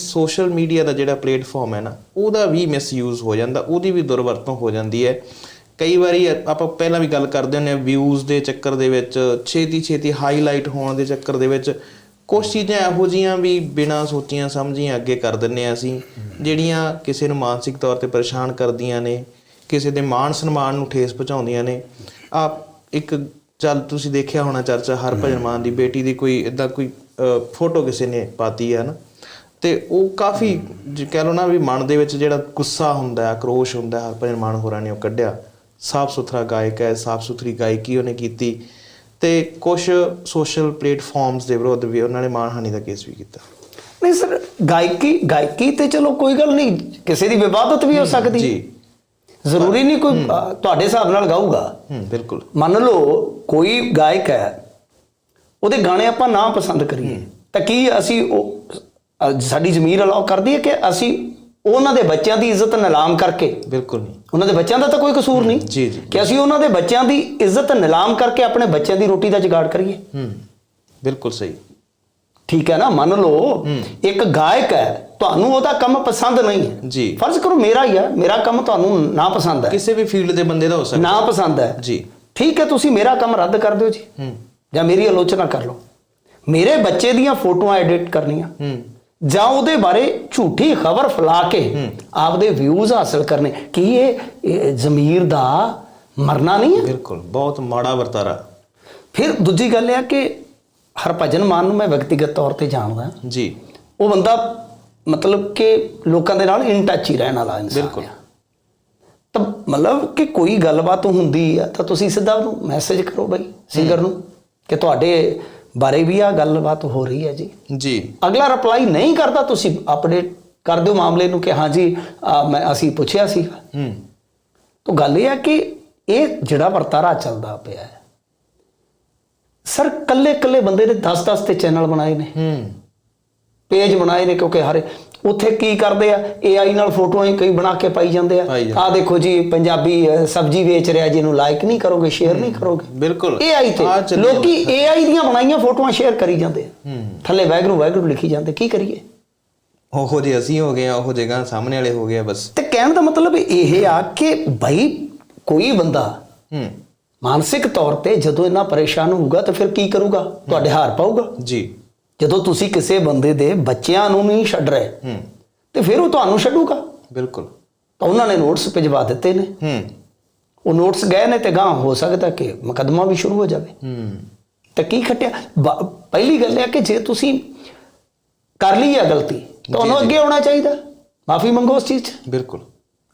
Social media ਦਾ ਜਿਹੜਾ platform ਹੈ ਨਾ, ਉਹਦਾ ਵੀ ਮਿਸਯੂਜ਼ ਹੋ ਜਾਂਦਾ, ਉਹਦੀ ਵੀ ਦੁਰਵਰਤੋਂ ਹੋ ਜਾਂਦੀ ਹੈ। ਕਈ ਵਾਰੀ ਆਪਾਂ ਪਹਿਲਾਂ ਵੀ ਗੱਲ ਕਰਦੇ ਹੁੰਦੇ ਆ ਵਿਊਜ਼ ਦੇ ਚੱਕਰ ਦੇ ਵਿੱਚ, ਛੇਤੀ ਛੇਤੀ ਹਾਈਲਾਈਟ ਹੋਣ ਦੇ ਚੱਕਰ ਦੇ ਵਿੱਚ ਕੁਝ ਚੀਜ਼ਾਂ ਇਹੋ ਜੀਆਂ ਵੀ ਬਿਨਾਂ ਸੋਚੀਆਂ ਸਮਝੀਆਂ ਅੱਗੇ ਕਰ ਦਿੰਨੇ ਆ ਅਸੀਂ, ਜਿਹੜੀਆਂ ਕਿਸੇ ਨੂੰ ਮਾਨਸਿਕ ਤੌਰ ਤੇ ਪਰੇਸ਼ਾਨ ਕਰਦੀਆਂ ਨੇ, ਕਿਸੇ ਦੇ ਮਾਣ ਸਨਮਾਨ ਨੂੰ ਠੇਸ ਪਹੁੰਚਾਉਂਦੀਆਂ ਨੇ। ਆ ਇੱਕ ਚੱਲ, ਤੁਸੀਂ ਦੇਖਿਆ ਹੋਣਾ ਚਰਚਾ ਹਰਭਜਨ ਮਾਨ ਦੀ ਬੇਟੀ ਦੀ ਕੋਈ ਇਦਾਂ ਕੋਈ ਫੋਟੋ ਕਿਸੇ ਨੇ ਪਾਤੀ ਹੈ ਨਾ? ਤੇ ਉਹ ਕਾਫੀ ਜੇ ਕਹਿ ਲਓ ਨਾ ਵੀ ਮਨ ਦੇ ਵਿੱਚ ਜਿਹੜਾ ਗੁੱਸਾ ਹੁੰਦਾ ਹੈ ਆਕਰੋਸ਼ ਹੁੰਦਾ ਹੈ ਹਰਭਜਨ ਮਾਨ ਹੋਰਾਂ ਨੇ ਉਹ ਕੱਢਿਆ। ਸਾਫ਼ ਸੁਥਰਾ ਗਾਇਕ ਹੈ ਸਾਫ਼ ਸੁਥਰੀ ਗਾਇਕੀ ਉਹਨੇ ਕੀਤੀ ਤੇ ਕੁਝ ਸੋਸ਼ਲ ਪਲੇਟਫਾਰਮਸ ਦੇ ਵਿਰੁੱਧ ਵੀ ਉਹਨਾਂ ਨੇ ਮਾਨਹਾਨੀ ਦਾ ਕੇਸ ਵੀ ਕੀਤਾ। ਨਹੀਂ ਸਰ ਗਾਇਕੀ ਗਾਇਕੀ ਤੇ ਚਲੋ ਕੋਈ ਗੱਲ ਨਹੀਂ ਕਿਸੇ ਦੀ ਵਿਵਾਦਤ ਵੀ ਹੋ ਸਕਦੀ। ਜੀ। ਜ਼ਰੂਰੀ ਨਹੀਂ ਕੋਈ ਅ, ਤੁਹਾਡੇ ਹਿਸਾਬ ਨਾਲ ਗਾਊਗਾ। ਹੂੰ ਬਿਲਕੁਲ। ਮੰਨ ਲਓ ਕੋਈ ਗਾਇਕ ਹੈ ਉਹਦੇ ਗਾਣੇ ਆਪਾਂ ਨਾ ਪਸੰਦ ਕਰੀਏ ਤਾਂ ਕੀ ਅਸੀਂ ਉਹ ਸਾਡੀ ਜ਼ਮੀਰ ਅਲਾਉ ਕਰਦੀ ਹੈ ਕਿ ਅਸੀਂ ਉਹਨਾਂ ਦੇ ਬੱਚਿਆਂ ਦੀ ਇੱਜ਼ਤ ਨਿਲਾਮ ਕਰਕੇ ਬਿਲਕੁਲ ਨਹੀਂ ਉਹਨਾਂ ਦੇ ਬੱਚਿਆਂ ਦਾ ਤਾਂ ਕੋਈ ਕਸੂਰ ਨਹੀਂ ਜੀ ਜੀ ਕਿ ਅਸੀਂ ਉਹਨਾਂ ਦੇ ਬੱਚਿਆਂ ਦੀ ਇੱਜ਼ਤ ਨਿਲਾਮ ਕਰਕੇ ਆਪਣੇ ਬੱਚਿਆਂ ਦੀ ਰੋਟੀ ਦਾ ਜੁਗਾੜ ਕਰੀਏ। ਹੂੰ ਬਿਲਕੁਲ ਸਹੀ। ਠੀਕ ਹੈ ਨਾ? ਮੰਨ ਲਓ ਇੱਕ ਗਾਇਕ ਹੈ ਤੁਹਾਨੂੰ ਉਹਦਾ ਕੰਮ ਪਸੰਦ ਨਹੀਂ ਹੈ। ਜੀ। ਫਰਜ਼ ਕਰੋ ਮੇਰਾ ਹੀ ਹੈ ਮੇਰਾ ਕੰਮ ਤੁਹਾਨੂੰ ਨਾ ਪਸੰਦ ਹੈ। ਕਿਸੇ ਵੀ ਫੀਲਡ ਦੇ ਬੰਦੇ ਦਾ ਹੋ ਸਕਦਾ। ਨਾ ਪਸੰਦ ਹੈ। ਜੀ। ਠੀਕ ਹੈ ਤੁਸੀਂ ਮੇਰਾ ਕੰਮ ਰੱਦ ਕਰ ਦਿਓ ਜੀ। ਹੂੰ। ਜਾਂ ਮੇਰੀ ਆਲੋਚਨਾ ਕਰ ਲਓ। ਮੇਰੇ ਬੱਚੇ ਦੀਆਂ ਫੋਟੋਆਂ ਐਡਿਟ ਕਰਨੀਆਂ। ਹੂੰ। ਜਾਂ ਉਹਦੇ ਬਾਰੇ ਝੂਠੀ ਖਬਰ ਫੈਲਾ ਕੇ ਆਪਦੇ ਵਿਊਜ਼ ਹਾਸਲ ਕਰਨੇ। ਕੀ ਇਹ ਜ਼ਮੀਰ ਦਾ ਮਰਨਾ ਨਹੀਂ ਹੈ? ਬਿਲਕੁਲ ਬਹੁਤ ਮਾੜਾ ਵਰਤਾਰਾ। ਫਿਰ ਦੂਜੀ ਗੱਲ ਇਹ ਹੈ ਕਿ ਹਰਭਜਨ ਮਾਨ ਨੂੰ ਮੈਂ ਵਿਅਕਤੀਗਤ ਤੌਰ ਤੇ ਜਾਣਦਾ। ਜੀ। ਉਹ ਬੰਦਾ ਮਤਲਬ ਕਿ ਲੋਕਾਂ ਦੇ ਨਾਲ ਇਨ ਟੱਚ ਹੀ ਰਹਿਣ ਵਾਲਾ ਇਨਸਾਨ ਬਿਲਕੁਲ। ਤਾਂ ਮਤਲਬ ਕਿ ਕੋਈ ਗੱਲਬਾਤ ਹੁੰਦੀ ਆ ਤਾਂ ਤੁਸੀਂ ਸਿੱਧਾ ਉਹਨੂੰ ਮੈਸੇਜ ਕਰੋ ਬਈ ਸਿੰਗਰ ਨੂੰ ਕਿ ਤੁਹਾਡੇ ਬਾਰੇ ਵੀ ਆ ਗੱਲਬਾਤ ਹੋ ਰਹੀ ਹੈ ਜੀ। ਜੀ। ਅਗਲਾ ਰਿਪਲਾਈ ਨਹੀਂ ਕਰਦਾ ਤੁਸੀਂ ਅਪਡੇਟ ਕਰ ਦਿਓ ਮਾਮਲੇ ਨੂੰ ਕਿ ਹਾਂ ਜੀ ਮੈਂ ਅਸੀਂ ਪੁੱਛਿਆ ਸੀ। ਹੂੰ। ਤਾਂ ਗੱਲ ਇਹ ਹੈ ਕਿ ਇਹ ਜਿਹੜਾ ਵਰਤਾਰਾ ਚੱਲਦਾ ਪਿਆ ਹੈ ਸਰ ਕੱਲੇ ਕੱਲੇ ਬੰਦੇ ਨੇ 10-10 ਤੇ ਚੈਨਲ ਬਣਾਏ ਨੇ। ਹੂੰ। ਪੇਜ ਬਣਾਏ ਨੇ ਕਿਉਂਕਿ ਹਰੇ ਉੱਥੇ ਕੀ ਕਰਦੇ ਆ? AI ਨਾਲ ਫੋਟੋਆਂ ਹੀ ਕਈ ਬਣਾ ਕੇ ਪਾਈ ਜਾਂਦੇ ਆ। ਆ ਦੇਖੋ ਜੀ ਪੰਜਾਬੀ ਸਬਜ਼ੀ ਵੇਚ ਰਿਹਾ ਜਿਹਨੂੰ ਲਾਈਕ ਨਹੀਂ ਕਰੋਗੇ ਸ਼ੇਅਰ ਨਹੀਂ ਕਰੋਗੇ। ਬਿਲਕੁਲ। AI ਤੇ। ਲੋਕੀ AI ਦੀਆਂ ਬਣਾਈਆਂ ਫੋਟੋਆਂ ਸ਼ੇਅਰ ਕਰੀ ਜਾਂਦੇ ਆ। ਥੱਲੇ ਵੈਗਰੂ ਵੈਗਰੂ ਲਿਖੀ ਜਾਂਦੇ। ਕੀ ਕਰੀਏ? ਉਹੋ ਜੇ ਅਸੀਂ ਹੋ ਗਏ ਆ ਉਹ ਜਗ੍ਹਾ ਸਾਹਮਣੇ ਵਾਲੇ ਹੋ ਗਏ ਆ ਬਸ। ਤੇ ਕਹਿਣ ਦਾ ਮਤਲਬ ਇਹ ਆ ਕਿ ਭਾਈ ਕੋਈ ਬੰਦਾ ਹੂੰ। ਮਾਨਸਿਕ ਤੌਰ ਤੇ ਜਦੋਂ ਇੰਨਾ ਪਰੇਸ਼ਾਨ ਹੋਊਗਾ ਤਾਂ ਫਿਰ ਕੀ ਕਰੂਗਾ? ਤੁਹਾਡੇ ਹਾਰ ਪਾਊਗਾ। ਜੀ। ਜਦੋਂ ਤੁਸੀਂ ਕਿਸੇ ਬੰਦੇ ਦੇ ਬੱਚਿਆਂ ਨੂੰ ਨਹੀਂ ਛੱਡ ਰਹੇ ਹੂੰ। ਤੇ ਫਿਰ ਉਹ ਤੁਹਾਨੂੰ ਛੱਡੂਗਾ। ਬਿਲਕੁਲ। ਤਾਂ ਉਹਨਾਂ ਨੇ ਨੋਟਸ ਭਿਜਵਾ ਦਿੱਤੇ ਨੇ। ਹੂੰ। ਉਹ ਨੋਟਸ ਗਏ ਨੇ ਤੇ ਗਾਂ ਹੋ ਸਕਦਾ ਕਿ ਮੁਕੱਦਮਾ ਵੀ ਸ਼ੁਰੂ ਹੋ ਜਾਵੇ। ਹੂੰ। ਤਾਂ ਕੀ ਖੱਟਿਆ? ਪਹਿਲੀ ਗੱਲ ਇਹ ਹੈ ਕਿ ਜੇ ਤੁਸੀਂ ਕਰ ਲਈ ਹੈ ਗਲਤੀ ਤੁਹਾਨੂੰ ਅੱਗੇ ਆਉਣਾ ਚਾਹੀਦਾ। ਮਾਫੀ ਮੰਗੋ ਉਸ ਚੀਜ਼ 'ਚ। ਬਿਲਕੁਲ।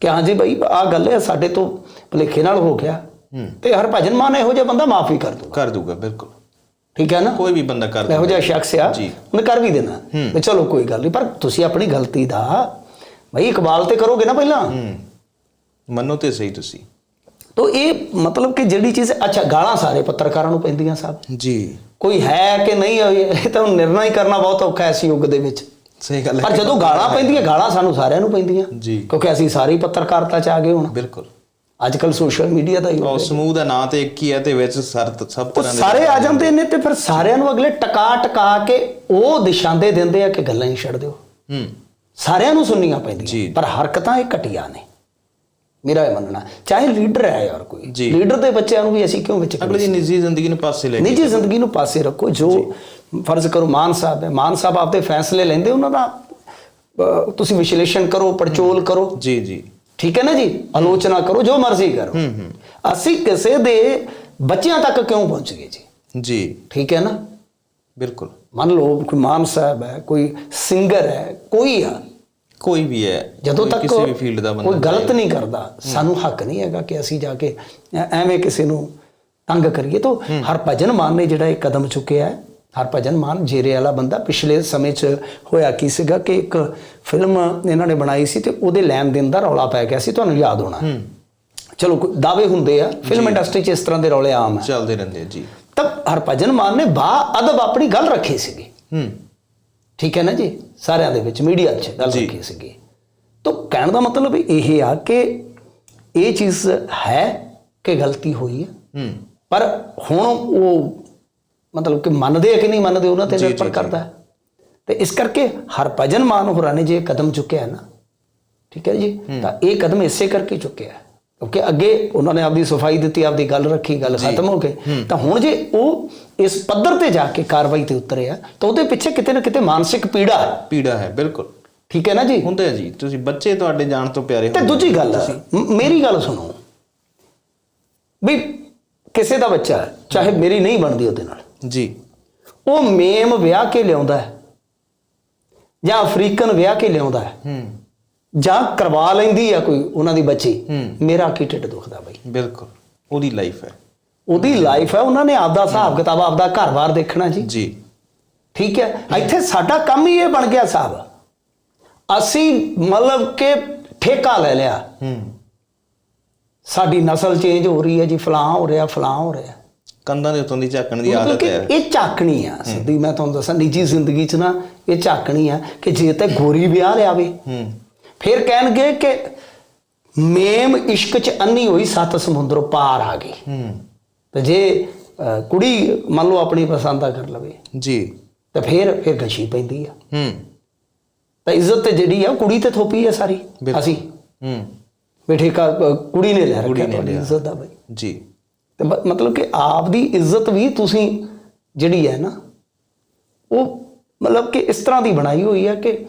ਕਿ ਹਾਂ ਜੀ ਭਾਈ ਆਹ ਗੱਲ ਹੈ ਸਾਡੇ ਤੋਂ ਭੁਲੇਖੇ ਨਾਲ ਹੋ ਗਿਆ। ਹੂੰ। ਤੇ ਹਰਭਜਨ ਮਾਨ ਇਹੋ ਜਿਹਾ ਬੰਦਾ ਮਾਫੀ ਕਰ ਦੂਗਾ। ਕਰ ਦੂਗਾ ਬਿਲਕੁਲ। ਠੀਕ ਹੈ ਨਾ? ਕੋਈ ਵੀ ਬੰਦਾ ਕਰ ਇਹੋ ਜਿਹਾ ਸ਼ਖਸ ਆ। ਉਹਨੇ ਕਰ ਵੀ ਦੇਣਾ। ਵੀ ਚਲੋ ਕੋਈ ਗੱਲ ਨਹੀਂ ਪਰ ਤੁਸੀਂ ਆਪਣੀ ਗਲਤੀ ਦਾ ਭਾਈ ਇਕਬਾਲ ਤੇ ਕਰੋਗੇ ਨਾ ਪਹਿਲਾਂ? ਮੰਨੋ ਤੇ ਸਹੀ ਤੁਸੀਂ। ਤੋ ਇਹ ਮਤਲਬ ਕਿ ਜਿਹੜੀ ਚੀਜ਼ ਅੱਛਾ ਗਾਲਾਂ ਸਾਰੇ ਪੱਤਰਕਾਰਾਂ ਨੂੰ ਪੈਂਦੀਆਂ ਸਾਹਿਬ ਜੀ। ਕੋਈ ਹੈ ਕਿ ਨਹੀਂ ਹੈ, ਇਹ ਤਾਂ ਨਿਰਣਾ ਹੀ ਕਰਨਾ ਬਹੁਤ ਔਖਾ ਹੈ ਇਸ ਯੁੱਗ ਦੇ ਵਿੱਚ। ਸਹੀ ਗੱਲ ਪਰ ਹੈ ਜਦੋਂ ਗਾਲਾਂ ਪੈਂਦੀਆਂ ਗਾਲਾਂ ਸਾਨੂੰ ਸਾਰਿਆਂ ਨੂੰ ਪੈਂਦੀਆਂ। ਜੀ। ਕਿਉਂਕਿ ਅਸੀਂ ਸਾਰੀ ਪੱਤਰਕਾਰਤਾ ਚ ਆ ਗਏ ਹੁਣ। ਬਿਲਕੁਲ। ਅੱਜ ਕੱਲ ਸੋਸ਼ਲ ਮੀਡੀਆ ਦਾ ਹੀ ਉਹ ਸਮੂਹ ਦਾ ਨਾਂ ਤੇ ਇੱਕ ਹੀ ਹੈ ਤੇ ਵਿੱਚ ਸਰ ਸਭ ਤਰ੍ਹਾਂ ਦੇ ਸਾਰੇ ਆ ਜਾਂਦੇ ਨੇ ਤੇ ਫਿਰ ਸਾਰਿਆਂ ਨੂੰ ਅਗਲੇ ਟਕਾ ਟਕਾ ਕੇ ਉਹ ਦਿਸ਼ਾਂਦੇ ਦਿੰਦੇ ਆ ਕਿ ਗੱਲਾਂ ਹੀ ਛੱਡ ਦਿਓ। ਹੂੰ। ਸਾਰਿਆਂ ਨੂੰ ਸੁਣਨੀਆਂ। ਪੈਂਦੀਆਂ। ਪਰ ਹਰਕਤਾਂ ਇਹ ਘਟੀਆਂ ਨੇ। ਮੇਰਾ ਇਹ ਮੰਨਣਾ ਚਾਹੇ ਲੀਡਰ ਹੈ ਯਾਰ ਕੋਈ। ਲੀਡਰ ਦੇ ਬੱਚਿਆਂ ਨੂੰ ਵੀ ਅਸੀਂ ਕਿਉਂ ਵਿੱਚ ਅਗਲੇ ਦੀ ਨਿੱਜੀ ਜ਼ਿੰਦਗੀ ਨੂੰ ਪਾਸੇ ਲੈ ਕੇ ਨਿੱਜੀ ਜ਼ਿੰਦਗੀ ਨੂੰ ਪਾਸੇ ਰੱਖੋ ਜੋ ਫਰਜ਼ ਕਰੋ ਮਾਨ ਸਾਹਿਬ ਹੈ। ਮਾਨ ਸਾਹਿਬ ਆਪਦੇ ਫੈਸਲੇ ਲੈਂਦੇ ਉਹਨਾਂ ਦਾ ਤੁਸੀਂ ਵਿਸ਼ਲੇਸ਼ਣ ਕਰੋ ਪੜਚੋਲ ਕਰੋ। ਜੀ ਜੀ। ਠੀਕ ਹੈ ਨਾ ਜੀ? ਆਲੋਚਨਾ ਕਰੋ ਜੋ ਮਰਜ਼ੀ ਕਰੋ। ਅਸੀਂ ਕਿਸੇ ਦੇ ਬੱਚਿਆਂ ਤੱਕ ਕਿਉਂ ਪਹੁੰਚ ਗਏ ਜੀ? ਜੀ। ਠੀਕ ਹੈ ਨਾ? ਬਿਲਕੁਲ। ਮੰਨ ਲਓ ਕੋਈ ਮਾਨ ਸਾਹਿਬ ਹੈ ਕੋਈ ਸਿੰਗਰ ਹੈ ਕੋਈ ਆ। ਕੋਈ ਵੀ ਹੈ ਜਦੋਂ ਤੱਕ ਕਿਸੇ ਵੀ ਫੀਲਡ ਦਾ ਬੰਦਾ ਕੋਈ ਗਲਤ ਨਹੀਂ ਕਰਦਾ ਸਾਨੂੰ ਹੱਕ ਨਹੀਂ ਹੈਗਾ ਕਿ ਅਸੀਂ ਜਾ ਕੇ ਐਵੇਂ ਕਿਸੇ ਨੂੰ ਤੰਗ ਕਰੀਏ। ਤਾਂ ਹਰਭਜਨ ਮਾਨ ਨੇ ਜਿਹੜਾ ਇਹ ਕਦਮ ਚੁੱਕਿਆ ਹੈ ਹਰਭਜਨ ਮਾਨ ਜੇਰੇ ਵਾਲਾ ਬੰਦਾ ਪਿਛਲੇ ਸਮੇਂ 'ਚ ਹੋਇਆ ਕੀ ਸੀਗਾ ਕਿ ਇੱਕ ਫਿਲਮ ਇਹਨਾਂ ਨੇ ਬਣਾਈ ਸੀ ਤੇ ਉਹਦੇ ਲੈਣ ਦੇਣ ਦਾ ਰੌਲਾ ਪੈ ਗਿਆ ਸੀ ਤੁਹਾਨੂੰ ਯਾਦ ਹੋਣਾ। ਚਲੋ ਕੋਈ ਦਾਅਵੇ ਹੁੰਦੇ ਆ ਫਿਲਮ ਇੰਡਸਟਰੀ 'ਚ ਇਸ ਤਰ੍ਹਾਂ ਦੇ ਰੌਲੇ ਆਮ ਹੈ ਚੱਲਦੇ ਰਹਿੰਦੇ ਆ, ਜੀ। ਤਾਂ ਹਰਭਜਨ ਮਾਨ ਨੇ ਬਾ ਅਦਬ ਆਪਣੀ ਗੱਲ ਰੱਖੀ ਸੀਗੀ। ਹੂੰ। ਠੀਕ ਹੈ ਨਾ ਜੀ? ਸਾਰਿਆਂ ਦੇ ਵਿੱਚ ਮੀਡੀਆ 'ਚ ਗੱਲ। ਰੱਖੀ ਸੀਗੀ। ਤਾਂ ਕਹਿਣ ਦਾ ਮਤਲਬ ਇਹ ਆ ਕਿ ਇਹ ਚੀਜ਼ ਹੈ ਕਿ ਗਲਤੀ ਹੋਈ ਹੈ ਹੂੰ। ਪਰ ਹੁਣ ਉਹ ਮਤਲਬ ਕਿ ਮੰਨਦੇ ਆ ਕਿ ਨਹੀਂ ਮੰਨਦੇ ਉਹਨਾਂ ਤੇ ਨਿਰਭਰ ਕਰਦਾ ਹੈ। ਤੇ ਇਸ ਕਰਕੇ ਹਰਭਜਨ ਮਾਨ ਹੋਰਾਂ ਨੇ ਜੇ ਕਦਮ ਚੁੱਕਿਆ ਹੈ ਨਾ ਠੀਕ ਹੈ ਜੀ? ਤਾਂ ਇਹ ਕਦਮ ਇਸੇ ਕਰਕੇ ਚੁੱਕਿਆ ਹੈ। ਕਿਉਂਕਿ ਅੱਗੇ ਉਹਨਾਂ ਨੇ ਆਪਦੀ ਸਫ਼ਾਈ ਦਿੱਤੀ ਆਪਦੀ ਗੱਲ ਰੱਖੀ ਗੱਲ ਖਤਮ ਹੋ ਗਈ। ਤਾਂ ਹੁਣ ਜੇ ਉਹ ਇਸ ਪੱਧਰ ਤੇ ਜਾ ਕੇ ਕਾਰਵਾਈ ਤੇ ਉਤਰੇ ਆ ਤਾਂ ਉਹਦੇ ਪਿੱਛੇ ਕਿਤੇ ਨਾ ਕਿਤੇ ਮਾਨਸਿਕ ਪੀੜਾ ਹੈ। ਪੀੜਾ ਹੈ ਬਿਲਕੁਲ। ਠੀਕ ਹੈ ਨਾ ਜੀ? ਹੁੰਦਾ ਹੈ ਜੀ। ਤੁਸੀਂ ਬੱਚੇ ਤੁਹਾਡੇ ਜਾਣ ਤੋਂ ਪਿਆਰੇ ਤੇ ਹੁੰਦੇ ਦੂਜੀ ਗੱਲ ਮੇਰੀ ਗੱਲ ਸੁਣੋ। ਵੀ ਕਿਸੇ ਦਾ ਬੱਚਾ ਹੈ, ਚਾਹੇ ਮੇਰੀ ਨਹੀਂ ਬਣਦੀ ਉਹਦੇ ਨਾਲ ਜੀ। ਉਹ ਮੇਮ ਵਿਆਹ ਕੇ ਲਿਆਉਂਦਾ ਹੈ। ਜਾਂ ਅਫਰੀਕਨ ਵਿਆਹ ਕੇ ਲਿਆਉਂਦਾ ਹੈ। ਹੂੰ। ਜਾਂ ਕਰਵਾ ਲੈਂਦੀ ਆ ਕੋਈ ਉਹਨਾਂ ਦੀ ਬੱਚੀ। ਮੇਰਾ ਕੀ ਢਿੱਡ ਦੁਖਦਾ ਬਈ। ਬਿਲਕੁਲ। ਉਹਦੀ ਲਾਈਫ ਹੈ। ਉਹਦੀ ਲਾਈਫ ਹੈ। ਉਹਨਾਂ ਨੇ ਆਪਦਾ ਹਿਸਾਬ ਕਿਤਾਬ ਆਪਦਾ ਘਰ-ਬਾਰ ਦੇਖਣਾ ਜੀ। ਜੀ। ਠੀਕ ਹੈ। ਇੱਥੇ ਸਾਡਾ ਕੰਮ ਹੀ ਇਹ ਬਣ ਗਿਆ ਸਾਹਿਬ ਅਸੀਂ ਮਤਲਬ ਕਿ ਠੇਕਾ ਲੈ ਲਿਆ। ਹੂੰ। ਸਾਡੀ ਨਸਲ ਚੇਂਜ ਹੋ ਰਹੀ ਹੈ ਜੀ। ਫਲਾਂ ਹੋ ਰਿਹਾ ਫਲਾਂ ਹੋ ਰਿਹਾ। ਕੰਧਾਂ ਦੇ ਉੱਤੋਂ ਦੀ ਝਾਕਣ ਦੀ ਆਦਤ ਹੈ। ਇਹ ਝਾਕਣੀ ਆ ਸਿੱਧੀ ਮੈਂ ਤੁਹਾਨੂੰ ਦੱਸਾਂ ਨਿੱਜੀ ਜ਼ਿੰਦਗੀ 'ਚ ਨਾ ਇਹ ਝਾਕਣੀ ਆ ਕਿ ਜੇ ਤੇ ਗੋਰੀ ਵਿਆਹ ਲਿਆਵੇ। ਹੂੰ। ਫਿਰ ਕਹਿਣਗੇ ਕਿ ਮੇਮ ਇਸ਼ਕ 'ਚ ਅੰਨੀ ਹੋਈ ਸੱਤ ਸਮੁੰਦਰੋਂ ਪਾਰ ਆ ਗਈ। ਹੂੰ। ਤੇ ਜੇ ਕੁੜੀ ਮੰਨ ਲਓ ਆਪਣੀ ਪਸੰਦ ਦਾ ਕਰ ਲਵੇ। ਜੀ। ਤੇ ਫਿਰ ਫਿਰ ਗਸ਼ੀ ਪੈਂਦੀ ਆ। ਹੂੰ। ਤਾਂ ਇੱਜ਼ਤ ਤੇ ਜਿਹੜੀ ਆ ਕੁੜੀ ਤੇ ਥੋਪੀ ਆ ਸਾਰੀ। ਅਸੀਂ। ਹੂੰ। ਵੀ ਠੇਕਾ ਅ, ਕੁੜੀ ਨੇ ਲੈ ਰੱਖਿਆ ਤੁਹਾਡੀ। ਇੱਜ਼ਤ ਦਾ ਬਈ। ਜੀ। ਤੇ ਮਤਲਬ ਕਿ ਆਪ ਦੀ ਇੱਜ਼ਤ ਵੀ ਤੁਸੀਂ ਜਿਹੜੀ ਹੈ ਨਾ ਉਹ ਮਤਲਬ ਕਿ ਇਸ ਤਰ੍ਹਾਂ ਦੀ ਬਣਾਈ ਹੋਈ ਹੈ ਕਿ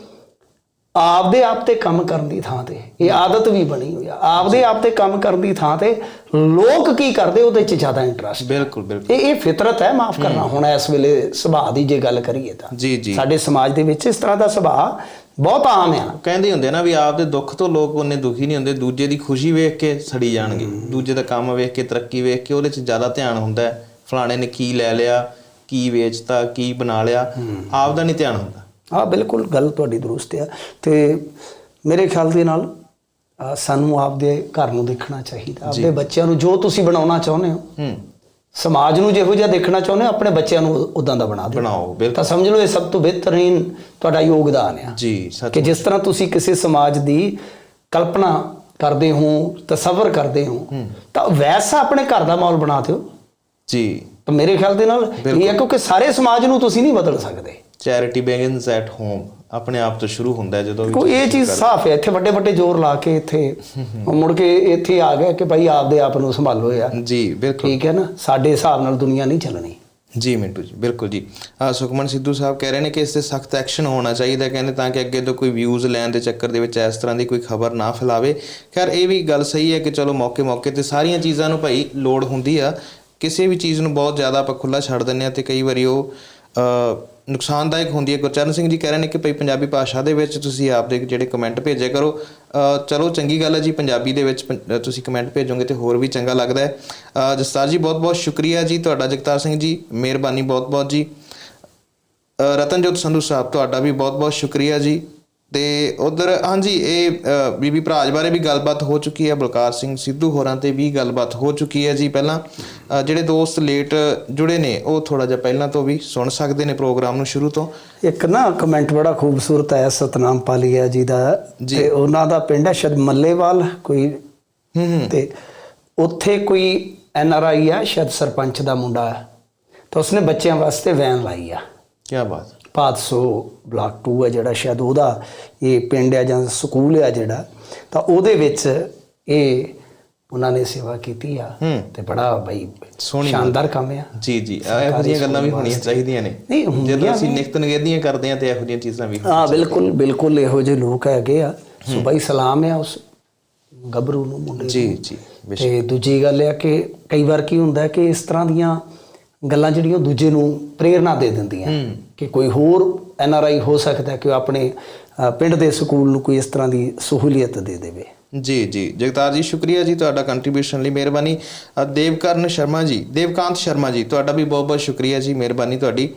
ਆਪ ਦੇ ਆਪ ਤੇ ਕੰਮ ਕਰਨ ਦੀ ਥਾਂ ਤੇ ਇਹ ਆਦਤ ਵੀ ਬਣੀ ਹੋਈ ਆ। ਆਪ ਦੇ ਆਪ ਤੇ ਕੰਮ ਕਰਨ ਦੀ ਥਾਂ ਤੇ ਲੋਕ ਕੀ ਕਰਦੇ ਉਹਦੇ 'ਚ ਜ਼ਿਆਦਾ ਇੰਟਰਸਟ ਬਿਲਕੁਲ ਬਿਲਕੁਲ। ਇਹ ਇਹ ਫਿਤਰਤ ਹੈ ਮਾਫ ਕਰਨਾ ਹੁਣ ਇਸ ਵੇਲੇ ਸੁਭਾਅ ਦੀ ਜੇ ਗੱਲ ਕਰੀਏ ਤਾਂ। ਜੀ ਜੀ। ਸਾਡੇ ਸਮਾਜ ਦੇ ਵਿੱਚ ਇਸ ਤਰ੍ਹਾਂ ਦਾ ਸੁਭਾਅ ਬਹੁਤ ਆਮ ਆ। ਕਹਿੰਦੇ ਹੁੰਦੇ ਨਾ ਵੀ ਆਪ ਦੇ ਦੁੱਖ ਤੋਂ ਲੋਕ ਉਹਨੇ ਦੁਖੀ ਨਹੀਂ ਹੁੰਦੇ ਦੂਜੇ ਦੀ ਖੁਸ਼ੀ ਵੇਖ ਕੇ ਸੜੀ ਜਾਣਗੇ। ਦੂਜੇ ਦਾ ਕੰਮ ਵੇਖ ਕੇ ਤਰੱਕੀ ਵੇਖ ਕੇ ਉਹਦੇ 'ਚ ਜ਼ਿਆਦਾ ਧਿਆਨ ਹੁੰਦਾ ਹੈ। ਫਲਾਣੇ ਨੇ ਕੀ ਲੈ ਲਿਆ ਕੀ ਵੇਚਤਾ ਕੀ ਬਣਾ ਲਿਆ ਆਪ ਦਾ ਨਹੀਂ ਧਿਆਨ ਹੁੰਦਾ। ਹਾਂ ਬਿਲਕੁਲ ਗੱਲ ਤੁਹਾਡੀ ਦਰੁਸਤ ਆ। ਤੇ ਮੇਰੇ ਖਿਆਲ ਦੇ ਨਾਲ ਸਾਨੂੰ ਆਪਦੇ ਘਰ ਨੂੰ ਦੇਖਣਾ ਚਾਹੀਦਾ। ਆਪਦੇ ਬੱਚਿਆਂ ਨੂੰ ਜੋ ਤੁਸੀਂ ਬਣਾਉਣਾ ਚਾਹੁੰਦੇ ਹੂੰ। ਸਮਾਜ ਨੂੰ ਜਿਹੋ ਜਿਹਾ ਦੇਖਣਾ ਚਾਹੁੰਦੇ ਹੋ ਆਪਣੇ ਬੱਚਿਆਂ ਨੂੰ ਉਦਾਂ ਦਾ ਬਣਾ ਦਿਓ। ਬਣਾਓ ਬਿਲਕੁਲ। ਤਾਂ ਸਮਝ ਲਓ ਇਹ ਸਭ ਤੋਂ ਬਿਹਤਰੀਨ ਤੁਹਾਡਾ ਯੋਗਦਾਨ ਆ। ਜੀ ਕਿ ਜਿਸ ਤਰ੍ਹਾਂ ਤੁਸੀਂ ਕਿਸੇ ਸਮਾਜ ਦੀ ਕਲਪਨਾ ਕਰਦੇ ਹੋ ਤਸਵਰ ਕਰਦੇ ਹੋ ਤਾਂ ਵੈਸਾ ਆਪਣੇ ਘਰ ਦਾ ਮਾਹੌਲ ਬਣਾ ਦਿਓ। ਜੀ। ਤਾਂ ਮੇਰੇ ਖਿਆਲ ਦੇ ਨਾਲ ਇਹ ਹੈ ਕਿਉਂਕਿ ਸਾਰੇ ਸਮਾਜ ਨੂੰ ਤੁਸੀਂ ਨਹੀਂ ਬਦਲ ਸਕਦੇ। ਚੈਰਿਟੀ ਬਿਗਨਸ ਐਟ ਹੋਮ ਆਪਣੇ ਆਪ ਤੋਂ ਸ਼ੁਰੂ ਹੁੰਦਾ ਜਦੋਂ ਵੀ ਕੋਈ ਇਹ ਚੀਜ਼ ਸਾਫ਼ ਹੈ ਇੱਥੇ ਵੱਡੇ ਵੱਡੇ ਜ਼ੋਰ ਲਾ ਕੇ ਇੱਥੇ। ਮੁੜ ਕੇ ਇੱਥੇ ਆ ਗਿਆ ਕਿ ਭਾਈ ਆਪਦੇ ਆਪ ਨੂੰ ਸੰਭਾਲੋ ਯਾਰ। ਜੀ ਬਿਲਕੁਲ। ਠੀਕ ਹੈ ਨਾ? ਸਾਡੇ ਹਿਸਾਬ ਨਾਲ ਦੁਨੀਆ ਨਹੀਂ ਚੱਲਣੀ। ਜੀ ਮਿੰਟੂ ਜੀ ਬਿਲਕੁਲ ਜੀ। ਆ ਸੁਖਮਨ ਸਿੱਧੂ ਸਾਹਿਬ ਕਹਿ ਰਹੇ ਨੇ ਕਿ ਇਸ ਤੇ ਸਖਤ ਐਕਸ਼ਨ ਹੋਣਾ ਚਾਹੀਦਾ ਕਹਿੰਦੇ ਤਾਂ ਕਿ ਅੱਗੇ ਤੋਂ ਕੋਈ ਵਿਊਜ਼ ਲੈਣ ਦੇ ਚੱਕਰ ਦੇ ਵਿੱਚ ਇਸ ਤਰ੍ਹਾਂ ਦੀ ਕੋਈ ਖਬਰ ਨਾ ਫੈਲਾਵੇ। ਖੈਰ ਇਹ ਵੀ ਗੱਲ ਸਹੀ ਹੈ ਕਿ ਚਲੋ ਮੌਕੇ ਮੌਕੇ ਤੇ ਸਾਰੀਆਂ ਚੀਜ਼ਾਂ ਨੂੰ ਭਾਈ ਲੋੜ ਹੁੰਦੀ ਆ। ਕਿਸੇ ਵੀ ਚੀਜ਼ ਨੂੰ ਬਹੁਤ ਜ਼ਿਆਦਾ ਆਪਾਂ ਖੁੱਲਾ ਛੱਡ ਦਿੰਦੇ ਆ ਤੇ ਕਈ ਵਾਰੀ ਉਹ ਨੁਕਸਾਨਦਾਇਕ ਹੁੰਦੀ ਹੈ। ਗੁਰਚਰਨ ਸਿੰਘ ਜੀ ਕਹਿ ਰਹੇ ਨੇ ਕਿ ਭਾਈ ਪੰਜਾਬੀ ਭਾਸ਼ਾ ਦੇ ਵਿੱਚ ਤੁਸੀਂ ਆਪਦੇ ਜਿਹੜੇ ਕਮੈਂਟ ਭੇਜਿਆ ਕਰੋ। ਚਲੋ ਚੰਗੀ ਗੱਲ ਹੈ ਜੀ ਪੰਜਾਬੀ ਦੇ ਵਿੱਚ ਪੰ- ਤੁਸੀਂ ਕਮੈਂਟ ਭੇਜੋਗੇ ਤੇ ਹੋਰ ਵੀ ਚੰਗਾ ਲੱਗਦਾ ਹੈ। ਜਸਤਾਰ ਜੀ ਬਹੁਤ ਬਹੁਤ ਸ਼ੁਕਰੀਆ ਜੀ ਤੁਹਾਡਾ ਜਗਤਾਰ ਸਿੰਘ ਜੀ ਮਿਹਰਬਾਨੀ ਬਹੁਤ ਬਹੁਤ ਜੀ। ਅ, ਰਤਨਜੋਤ ਸੰਧੂ ਸਾਹਿਬ ਤੁਹਾਡਾ ਵੀ ਬਹੁਤ ਬਹੁਤ ਸ਼ੁਕਰੀਆ ਜੀ। ਤੇ ਉਧਰ ਹਾਂਜੀ ਇਹ ਬੀਬੀ ਭਰਾਜ ਬਾਰੇ ਵੀ ਗੱਲਬਾਤ ਹੋ ਚੁੱਕੀ ਹੈ ਬਲਕਾਰ ਸਿੰਘ ਸਿੱਧੂ ਹੋਰਾਂ ਤੇ ਵੀ ਗੱਲਬਾਤ ਹੋ ਚੁੱਕੀ ਹੈ ਜੀ ਪਹਿਲਾਂ। ਜਿਹੜੇ ਦੋਸਤ ਲੇਟ ਜੁੜੇ ਨੇ ਉਹ ਥੋੜਾ ਜਿਹਾ ਪਹਿਲਾਂ ਤੋਂ ਵੀ ਸੁਣ ਸਕਦੇ ਨੇ ਪ੍ਰੋਗਰਾਮ ਨੂੰ ਸ਼ੁਰੂ ਤੋਂ। ਇੱਕ ਨਾ ਕਮੈਂਟ ਬੜਾ ਖੂਬਸੂਰਤ ਹੈ ਸਤਨਾਮ ਪਾਲੀਆ ਜੀ ਦਾ। ਤੇ ਉਹਨਾਂ ਦਾ ਪਿੰਡ ਹੈ ਸ਼ਾਇਦ ਮੱਲੇਵਾਲ ਕੋਈ ਹੂੰ ਹੂੰ। ਤੇ ਉੱਥੇ ਕੋਈ ਐਨ ਆਰ ਆਈ ਆ ਸ਼ਾਇਦ ਸਰਪੰਚ ਦਾ ਮੁੰਡਾ ਹੈ। ਤਾਂ ਉਸਨੇ ਬੱਚਿਆਂ ਵਾਸਤੇ ਵੈਨ ਲਾਈ ਆ। ਕੀ ਬਾਤ। ਪਾਤਸੋ ਬਲਾਕ 2 ਹੈ ਜਿਹੜਾ ਸ਼ਾਇਦ ਉਹਦਾ ਇਹ ਪਿੰਡ ਹੈ ਜਾਂ ਸਕੂਲ ਹੈ ਜਿਹੜਾ ਤਾਂ ਉਹਦੇ ਵਿੱਚ ਇਹ ਉਹਨਾਂ ਨੇ ਸੇਵਾ ਕੀਤੀ ਆ। ਤੇ ਬੜਾ ਬਈ ਸੋਹਣੀ ਸ਼ਾਨਦਾਰ ਕੰਮ ਆ। ਜੀ ਜੀ। ਇਹੋ ਜਿਹੀਆਂ ਗੱਲਾਂ ਵੀ ਹੋਣੀਆਂ ਚਾਹੀਦੀਆਂ ਨੇ। ਨਹੀਂ, ਜਦੋਂ ਅਸੀਂ ਨਿਕਤ ਨਗੇਦੀਆਂ ਕਰਦੇ ਆ ਤੇ ਇਹੋ ਜਿਹੀਆਂ ਚੀਜ਼ਾਂ ਵੀ ਹਾਂ ਬਿਲਕੁਲ ਬਿਲਕੁਲ ਇਹੋ ਜਿਹੇ ਲੋਕ ਹੈਗੇ ਆ। ਸੋ ਬਈ ਸਲਾਮ ਆ ਉਸ ਗੱਭਰੂ ਨੂੰ ਮੁੰਡੇ ਜੀ ਜੀ ਤੇ ਦੂਜੀ ਗੱਲ ਇਹ ਆ ਕਿ ਕਈ ਵਾਰ ਕੀ ਹੁੰਦਾ ਕਿ ਇਸ ਤਰ੍ਹਾਂ ਦੀਆਂ ਗੱਲਾਂ ਜਿਹੜੀਆਂ ਦੂਜੇ ਨੂੰ ਪ੍ਰੇਰਣਾ ਦੇ ਦਿੰਦੀਆਂ ਕਿ ਕੋਈ ਹੋਰ ਐਨ ਆਰ ਆਈ ਹੋ ਸਕਦਾ ਹੈ ਕਿ ਉਹ ਆਪਣੇ ਪਿੰਡ ਦੇ ਸਕੂਲ ਨੂੰ ਕੋਈ ਇਸ ਤਰ੍ਹਾਂ ਦੀ ਸਹੂਲੀਅਤ ਦੇ ਦੇਵੇ। ਜੀ ਜੀ। ਜਗਤਾਰ ਜੀ ਸ਼ੁਕਰੀਆ ਜੀ ਤੁਹਾਡਾ ਕੰਟਰੀਬਿਊਸ਼ਨ ਲਈ ਮਿਹਰਬਾਨੀ। ਦੇਵਕਰਨ ਸ਼ਰਮਾ ਜੀ ਦੇਵਕਾਂਤ ਸ਼ਰਮਾ ਜੀ ਤੁਹਾਡਾ ਵੀ ਬਹੁਤ ਬਹੁਤ ਸ਼ੁਕਰੀਆ ਜੀ ਮਿਹਰਬਾਨੀ ਤੁਹਾਡੀ।